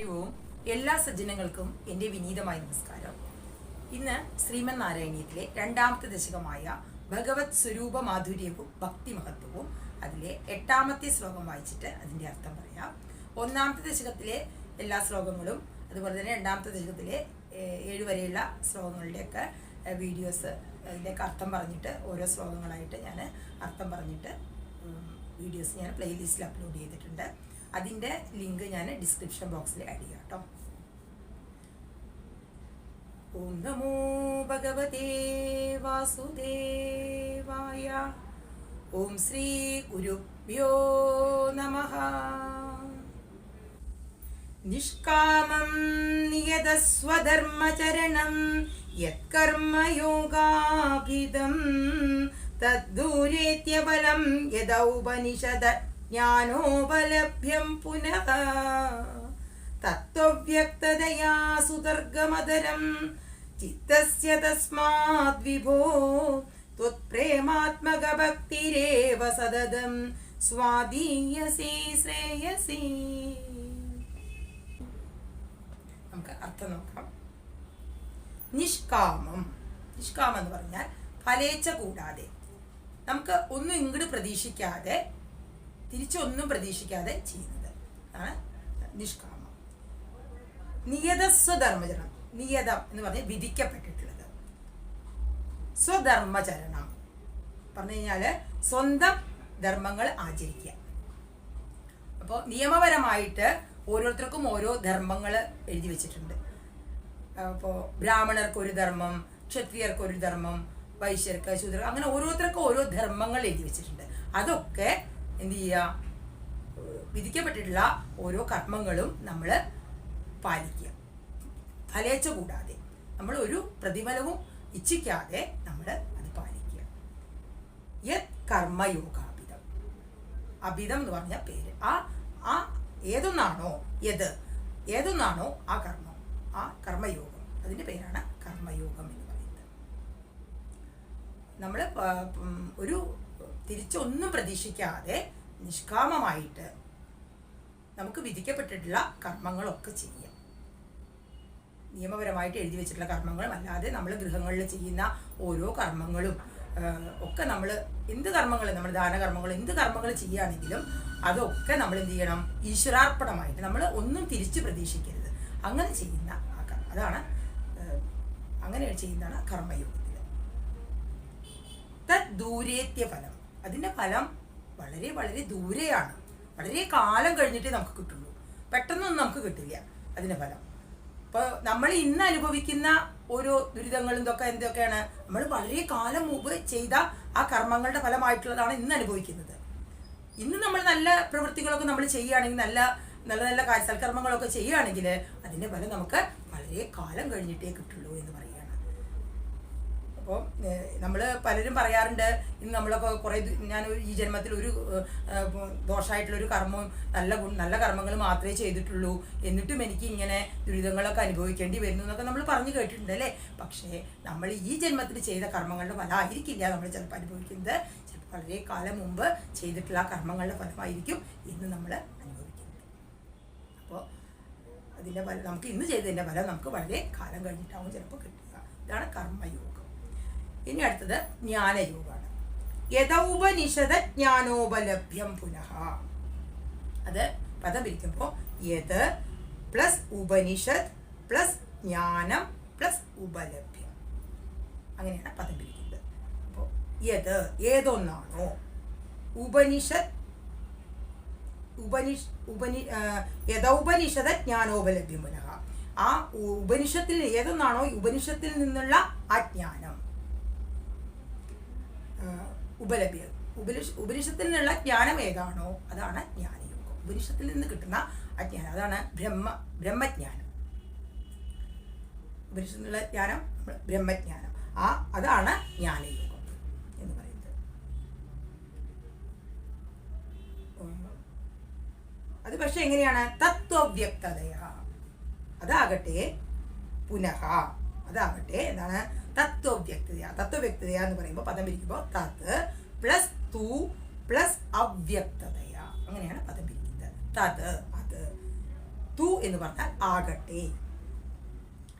ഹരി ഓം എല്ലാ സജ്ജനങ്ങൾക്കും എന്റെ വിനീതമായ നമസ്കാരം. ഇന്ന് ശ്രീമൻ നാരായണീയത്തിലെ രണ്ടാമത്തെ ദശകമായ ഭഗവത് സ്വരൂപ മാധുര്യവും ഭക്തി മഹത്വവും അതിലെ എട്ടാമത്തെ ശ്ലോകം വായിച്ചിട്ട് അതിന്റെ അർത്ഥം പറയാം. ഒന്നാമത്തെ ദശകത്തിലെ എല്ലാ ശ്ലോകങ്ങളും അതുപോലെ തന്നെ രണ്ടാമത്തെ ദശകത്തിലെ ഏഴ് വരെയുള്ള ശ്ലോകങ്ങളുടെയൊക്കെ വീഡിയോസ് അതിന്റെയൊക്കെ അർത്ഥം പറഞ്ഞിട്ട് ഓരോ ശ്ലോകങ്ങളായിട്ട് ഞാൻ അർത്ഥം പറഞ്ഞിട്ട് വീഡിയോസ് ഞാൻ പ്ലേലിസ്റ്റിൽ അപ്ലോഡ് ചെയ്തിട്ടുണ്ട്. അതിന്റെ ലിങ്ക് ഞാൻ ഡിസ്ക്രിപ്ഷൻ ബോക്സിൽ ആഡ് ചെയ്യാം കേട്ടോ ഓം നമോ ഭഗവതേ വാസുദേവായ. ഓം ശ്രീ ഗുരുഭ്യോ നമ. നിഷ്കാമം നിയതസ്വധർമ്മചരണം യത്കർമ്മയോഗാഭിതം തദ്ദൂരേത്യബലം യദൗപനിഷദ. ജ്ഞാനോപലഭ്യം പുനഃ തത്വവ്യക്തതയാ സുതർഗമതരം ചിത്തസ്യ തസ്മാത് വിഭോ त्वत्प्रेमात्मकभक्तिरेव सददं സ്വാധീയസേ ശ്രേയസേ നമുക്ക് അർത്ഥം നോക്കാം നിഷ്കാമം നിഷ്കാമം എന്ന് പറഞ്ഞാൽ ഫലേച്ഛ കൂടാതെ നമുക്ക് ഒന്നും ഇങ്ങോട്ട് പ്രതീക്ഷിക്കാതെ തിരിച്ചൊന്നും പ്രതീക്ഷിക്കാതെ ചെയ്യുന്നത്. ആണ് നിഷ്കാമം. നിയത സ്വധർമ്മചരണം നിയതം എന്ന് പറഞ്ഞാൽ വിധിക്കപ്പെട്ടിട്ടുള്ളത്. സ്വധർമ്മചരണം. പറഞ്ഞു കഴിഞ്ഞാൽ സ്വന്തം ധർമ്മങ്ങൾ ആചരിക്കുക. അപ്പോൾ നിയമപരമായിട്ട് ഓരോരുത്തർക്കും ഓരോ ധർമ്മങ്ങൾ എഴുതി വെച്ചിട്ടുണ്ട്. അപ്പോൾ ബ്രാഹ്മണർക്ക് ഒരു ധർമ്മം ക്ഷത്രിയർക്ക് ഒരു ധർമ്മം വൈശ്യർക്ക് ശൂദ്രർക്ക് അങ്ങനെ ഓരോരുത്തർക്കും ഓരോ ധർമ്മങ്ങൾ എഴുതി വെച്ചിട്ടുണ്ട്. അതൊക്കെ എന്ത് ചെയ്യുക? വിധിക്കപ്പെട്ടിട്ടുള്ള ഓരോ കർമ്മങ്ങളും നമ്മൾ പാലിക്കുക. ഫലേച്ച കൂടാതെ. നമ്മൾ ഒരു പ്രതിഫലവും ഇച്ഛിക്കാതെ നമ്മൾ അത് പാലിക്കുക. യത് കർമ്മയോഗാഭിതം. അഭിതം എന്ന് പറഞ്ഞ പേര്. ആ ആ ഏതൊന്നാണോ യത് ഏതൊന്നാണോ ആ കർമ്മം ആ കർമ്മയോഗം. അതിന്റെ പേരാണ് കർമ്മയോഗം എന്ന് പറയുന്നത്. നമ്മൾ ഒരു തിരിച്ചൊന്നും പ്രതീക്ഷിക്കാതെ നിഷ്കാമമായിട്ട് നമുക്ക് വിധിക്കപ്പെട്ടിട്ടുള്ള കർമ്മങ്ങളൊക്കെ ചെയ്യാം. നിയമപരമായിട്ട് എഴുതി വെച്ചിട്ടുള്ള കർമ്മങ്ങളും അല്ലാതെ നമ്മൾ ഗൃഹങ്ങളിൽ ചെയ്യുന്ന ഓരോ കർമ്മങ്ങളും ഒക്കെ നമ്മൾ എന്ത് കർമ്മങ്ങൾ നമ്മൾ ദാനകർമ്മങ്ങൾ എന്ത് കർമ്മങ്ങൾ ചെയ്യുകയാണെങ്കിലും അതൊക്കെ നമ്മൾ എന്ത് ചെയ്യണം? ഈശ്വരാർപ്പണമായിട്ട് നമ്മൾ ഒന്നും തിരിച്ച് പ്രതീക്ഷിക്കരുത്. അങ്ങനെ ചെയ്യുന്ന അതാണ് അങ്ങനെ ചെയ്യുന്നതാണ് കർമ്മയോഗത്തിൽ തദ്ദൂരേത്യ ഫലം. അതിന്റെ ഫലം വളരെ വളരെ ദൂരെയാണ്. വളരെ കാലം കഴിഞ്ഞിട്ടേ നമുക്ക് കിട്ടുള്ളൂ. പെട്ടെന്നൊന്നും നമുക്ക് കിട്ടില്ല അതിന്റെ ഫലം. ഇപ്പോൾ നമ്മൾ ഇന്ന് അനുഭവിക്കുന്ന ഓരോ ദുരിതങ്ങളും ഇതൊക്കെ എന്തൊക്കെയാണ്? നമ്മൾ വളരെ കാലം മുമ്പ് ചെയ്ത ആ കർമ്മങ്ങളുടെ ഫലമായിട്ടുള്ളതാണ് ഇന്ന് അനുഭവിക്കുന്നത്. ഇന്ന് നമ്മൾ നല്ല പ്രവൃത്തികളൊക്കെ നമ്മൾ ചെയ്യുകയാണെങ്കിൽ നല്ല നല്ല നല്ല സൽക്കർമ്മങ്ങളൊക്കെ ചെയ്യുകയാണെങ്കിൽ അതിന്റെ ഫലം നമുക്ക് വളരെ കാലം കഴിഞ്ഞിട്ടേ കിട്ടുള്ളൂ എന്ന് പറയുകയാണ് അപ്പോൾ നമ്മൾ പലരും പറയാറുണ്ട് ഇന്ന് നമ്മളൊക്കെ കുറേ ഞാൻ ഈ ജന്മത്തിൽ ഒരു ദോഷമായിട്ടുള്ളൊരു കർമ്മവും നല്ല നല്ല കർമ്മങ്ങൾ മാത്രമേ ചെയ്തിട്ടുള്ളൂ എന്നിട്ടും എനിക്ക് ഇങ്ങനെ ദുരിതങ്ങളൊക്കെ അനുഭവിക്കേണ്ടി വരുന്നു എന്നൊക്കെ നമ്മൾ പറഞ്ഞു കേട്ടിട്ടുണ്ട് അല്ലേ? പക്ഷേ നമ്മൾ ഈ ജന്മത്തിൽ ചെയ്ത കർമ്മങ്ങളുടെ ഫലമായിരിക്കില്ല നമ്മൾ ചിലപ്പോൾ അനുഭവിക്കുന്നത്. ചിലപ്പോൾ വളരെ കാലം മുമ്പ് ചെയ്തിട്ടുള്ള കർമ്മങ്ങളുടെ ഫലമായിരിക്കും ഇന്ന് നമ്മൾ അനുഭവിക്കുന്നത്. അപ്പോൾ അതിന്റെ ഫലം നമുക്ക് ഇന്ന് ചെയ്തതിന്റെ ഫലം നമുക്ക് വളരെ കാലം കഴിഞ്ഞിട്ടാവും ചിലപ്പോൾ കിട്ടുക. ഇതാണ് കർമ്മയോഗം. ഇനി അടുത്തത് ജ്ഞാനയോഗമാണ് യഥോപനിഷത ജ്ഞാനോപലഭ്യം പുനഃ. അത് പദം പിരിക്കുമ്പോൾ യത് പ്ലസ് ഉപനിഷത് പ്ലസ് ജ്ഞാനം പ്ലസ് ഉപലഭ്യം. അങ്ങനെയാണ് പദം പിരിക്കുന്നത്. അപ്പോൾ യത് ഏതൊന്നാണോ? ഉപനിഷത് ഉപനിഷ് ഉപനി യഥോപനിഷത ജ്ഞാനോപലഭ്യം പുനഃ. ആ ഉപനിഷത്തിൽ ഏതൊന്നാണോ? ഉപനിഷത്തിൽ നിന്നുള്ള ആ ജ്ഞാനം. ഉപലഭ്യം ഉപനിഷ ഉപനിഷത്തിൽ നിന്നുള്ള ജ്ഞാനം ഏതാണോ അതാണ് ജ്ഞാനയോഗം. ഉപനിഷത്തിൽ നിന്ന് കിട്ടുന്ന അജ്ഞാനം. അതാണ് ബ്രഹ്മ ബ്രഹ്മജ്ഞാനം. ഉപനിഷത്തിൽ നിന്നുള്ള ജ്ഞാനം ബ്രഹ്മജ്ഞാനം. ആ അതാണ് ജ്ഞാനയോഗം എന്ന് പറയുന്നത്. അത് പക്ഷെ എങ്ങനെയാണ്? തത്വവ്യക്തതയ. അതാകട്ടെ പുനഃ. അതാകട്ടെ എന്താണ്? തത്വവ്യക്തത തത്വവ്യക്തത എന്ന് പറയുമ്പോൾ പദം പിരിക്കുമ്പോൾ തത് പ്ലസ് തു പ്ലസ് അവ്യക്തതയ. അങ്ങനെയാണ് പദം പിരിക്കുന്നത്. തത് അത്. തു എന്ന് പറഞ്ഞാൽ ആകട്ടെ.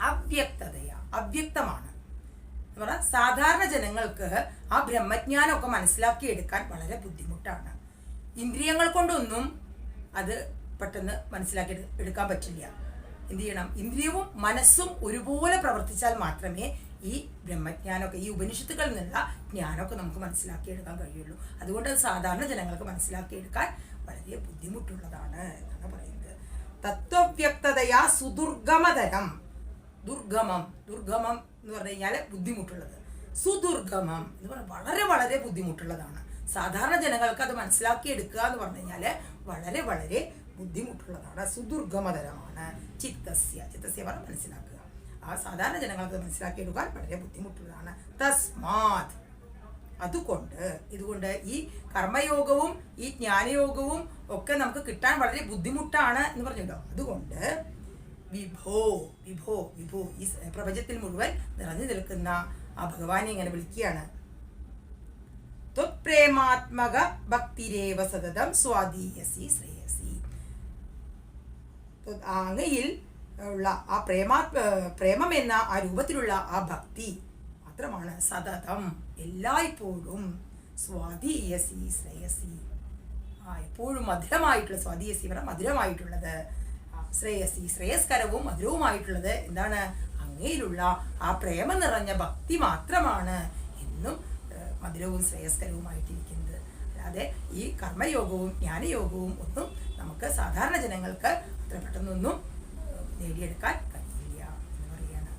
അവ്യക്തതയ. അവ്യക്തമാണ്. പറഞ്ഞാൽ സാധാരണ ജനങ്ങൾക്ക് ആ ബ്രഹ്മജ്ഞാനമൊക്കെ മനസ്സിലാക്കിയെടുക്കാൻ വളരെ ബുദ്ധിമുട്ടാണ്. ഇന്ദ്രിയങ്ങൾ കൊണ്ടൊന്നും അത് പെട്ടെന്ന് മനസ്സിലാക്കി എടുക്കാൻ പറ്റില്ല. എന്ത് ചെയ്യണം? ഇന്ദ്രിയവും മനസ്സും ഒരുപോലെ പ്രവർത്തിച്ചാൽ മാത്രമേ ഈ ബ്രഹ്മജ്ഞാനമൊക്കെ ഈ ഉപനിഷത്തുകളിൽ നിന്നുള്ള ജ്ഞാനമൊക്കെ നമുക്ക് മനസ്സിലാക്കിയെടുക്കാൻ കഴിയുള്ളൂ. അതുകൊണ്ട് സാധാരണ ജനങ്ങൾക്ക് മനസ്സിലാക്കിയെടുക്കാൻ വളരെ ബുദ്ധിമുട്ടുള്ളതാണ് എന്നാണ് പറയുന്നത്. തത്വവ്യക്തതയാ സുദുർഗമതരം. ദുർഗമം ദുർഗമം എന്ന് പറഞ്ഞു കഴിഞ്ഞാൽ ബുദ്ധിമുട്ടുള്ളത്. സുദുർഗമം എന്ന് പറഞ്ഞാൽ വളരെ വളരെ ബുദ്ധിമുട്ടുള്ളതാണ്. സാധാരണ ജനങ്ങൾക്ക് അത് മനസ്സിലാക്കി എടുക്കുക എന്ന് പറഞ്ഞു കഴിഞ്ഞാൽ വളരെ വളരെ ബുദ്ധിമുട്ടുള്ളതാണ്. സുദുർഗമതരമാണ്. ചിത്തസ്യ ചിത്തസ്യ പറഞ്ഞ് മനസ്സിലാക്കുക. ആ സാധാരണ ജനങ്ങൾക്ക് മനസ്സിലാക്കിയെടുക്കാൻ വളരെ ബുദ്ധിമുട്ടുള്ളതാണ്. തസ്മാത്. അതുകൊണ്ട് ഇതുകൊണ്ട് ഈ കർമ്മയോഗവും ഈ ജ്ഞാനയോഗവും ഒക്കെ നമുക്ക് കിട്ടാൻ വളരെ ബുദ്ധിമുട്ടാണ് എന്ന് പറഞ്ഞല്ലോ. അതുകൊണ്ട് വിഭോ വിഭോ വിഭോ ഈ പ്രപഞ്ചത്തിൽ മുഴുവൻ നിറഞ്ഞു നിൽക്കുന്ന ആ ഭഗവാനെ ഇങ്ങനെ വിളിക്കുകയാണ്. ത്വപ്രേമാത്മക ഭക്തിരേവ സതതം സ്വാധീയസി ശ്രേയസി. അങ്ങയിൽ ഉള്ള ആ പ്രേമം എന്ന ആ രൂപത്തിലുള്ള ആ ഭക്തി മാത്രമാണ് സതതം. എല്ലായ്പ്പോഴും സ്വാധീയസി ശ്രേയസി. ആ എപ്പോഴും മധുരമായിട്ടുള്ള സ്വാധീയസി പറഞ്ഞാൽ മധുരമായിട്ടുള്ളത്. ശ്രേയസി ശ്രേയസ്കരവും മധുരവുമായിട്ടുള്ളത് എന്താണ്? അങ്ങയിലുള്ള ആ പ്രേമം നിറഞ്ഞ ഭക്തി മാത്രമാണ് എന്നും മധുരവും ശ്രേയസ്കരവുമായിട്ടിരിക്കുന്നത്. അല്ലാതെ ഈ കർമ്മയോഗവും ജ്ഞാനയോഗവും ഒന്നും നമുക്ക് സാധാരണ ജനങ്ങൾക്ക് അത്ര പെട്ടെന്നൊന്നും നേടിയെടുക്കാൻ കഴിയില്ല എന്ന് പറയുകയാണ്.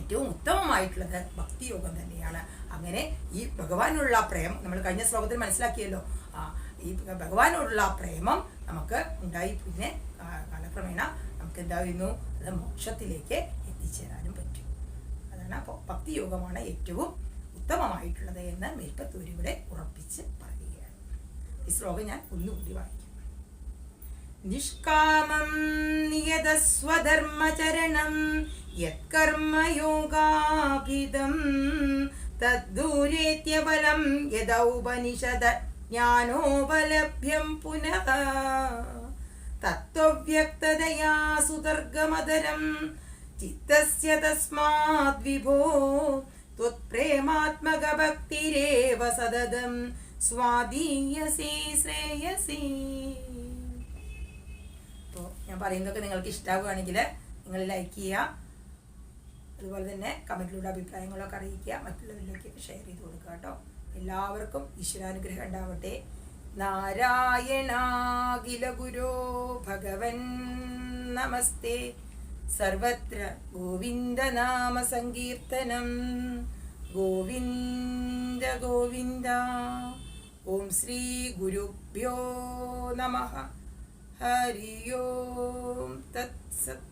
ഏറ്റവും ഉത്തമമായിട്ടുള്ളത് ഭക്തിയോഗം തന്നെയാണ്. അങ്ങനെ ഈ ഭഗവാനുള്ള പ്രേമം നമ്മൾ കഴിഞ്ഞ ശ്ലോകത്തിൽ മനസ്സിലാക്കിയല്ലോ. ആ ഈ ഭഗവാനോടുള്ള പ്രേമം നമുക്ക് ഉണ്ടായി. പിന്നെ കാലക്രമേണ നമുക്ക് എന്തായിരുന്നു അത് മോക്ഷത്തിലേക്ക് എത്തിച്ചേരാനും പറ്റും. അതാണ് അപ്പോൾ ഭക്തിയോഗമാണ് ഏറ്റവും ഉത്തമമായിട്ടുള്ളത് എന്ന് മേൽപ്പത്തൂരിവിടെ ഉറപ്പിച്ച് പറയുകയാണ്. ഈ ശ്ലോകം ഞാൻ ഒന്നുകൂടി വായിക്കാം. നിഷ്കാമം നിയതസ്വധർമ്മചരണം യത്കർമ്മയോഗാഭിതം തദ്ദൂരേത്യബലം യദൗപനിഷദ ജ്ഞാനോപലഭ്യം പുനഃ തത്വവ്യക്തതയാ സുതർഗമതരം ചിത്തസ്യ തസ്മാത് വിഭോ त्वत्प्रेमात्मकभक्तिरेव सददं സ്വാധീയസേ ശ്രേയസേ അപ്പോൾ ഞാൻ പറയുന്നതൊക്കെ നിങ്ങൾക്ക് ഇഷ്ടമാവുകയാണെങ്കിൽ നിങ്ങൾ ലൈക്ക് ചെയ്യുക. അതുപോലെ തന്നെ കമന്റിലൂടെ അഭിപ്രായങ്ങളൊക്കെ അറിയിക്കുക. മറ്റുള്ളവരിലേക്ക് ഷെയർ ചെയ്ത് കൊടുക്കുക കേട്ടോ. എല്ലാവർക്കും ഈശ്വരാനുഗ്രഹം ഉണ്ടാവട്ടെ. നാരായണാഖില ഗുരോ ഭഗവൻ നമസ്തേ. സർവത്ര ഗോവിന്ദനാമ സങ്കീർത്തനം. ഗോവിന്ദ ഗോവിന്ദ. ഓം ശ്രീ ഗുരുഭ്യോ നമ. ഹരി ഓം തത്സത്